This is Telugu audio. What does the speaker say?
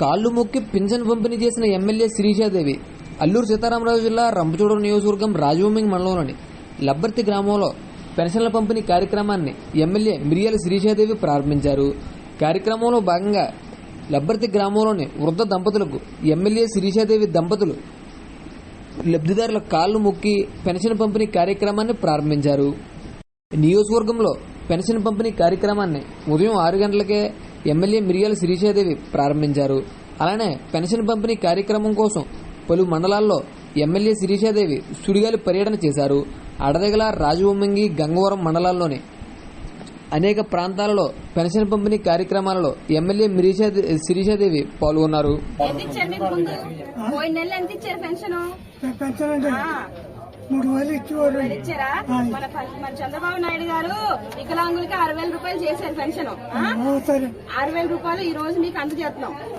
కాళ్ళు మొక్కి పింఛన్ పంపిణీ చేసిన ఎమ్మెల్యే శిరీషాదేవి అల్లూరు సీతారామరాజు జిల్లా రంపచోడవరం నియోజకవర్గం రాజభూమి మండలంలోని లబ్బర్తి గ్రామంలో పెన్షన్ల పంపిణీ కార్యక్రమాన్ని ఎమ్మెల్యే మిరియాల శిరీషాదేవి ప్రారంభించారు. కార్యక్రమంలో భాగంగా లబ్బర్తి గ్రామంలోని వృద్ధ దంపతులకు ఎమ్మెల్యే శిరీషాదేవి దంపతులు లబ్ధిదారుల కాళ్ళు మొక్కి పెన్షన్ పంపిణీ కార్యక్రమాన్ని ప్రారంభించారు. నియోజకవర్గంలో పెన్షన్ పంపిణీ కార్యక్రమాన్ని ఉదయం ఆరు గంటలకే ఎమ్మెల్యే మిరియాల శిరీషాదేవి ప్రారంభించారు. అలానే పెన్షన్ పంపిణీ కార్యక్రమం కోసం పలు మండలాల్లో ఎమ్మెల్యే శిరీషాదేవి సుడిగాలి పర్యటన చేశారు. అడదగల రాజవొమ్మంగి గంగవరం మండలాల్లోని. అనేక ప్రాంతాలలో పెన్షన్ పంపిణీ కార్యక్రమాలలో ఎమ్మెల్యే మిరీషా శిరీషాదేవి పాల్గొన్నారు. మూడు వేలు ఇచ్చేవారు ఇచ్చారా? మన మన చంద్రబాబు నాయుడు గారు వికలాంగులకి ఆరు వేల రూపాయలు చేశారు పెన్షన్. ఆరు వేల రూపాయలు ఈ రోజు మీకు అందజేస్తున్నాం.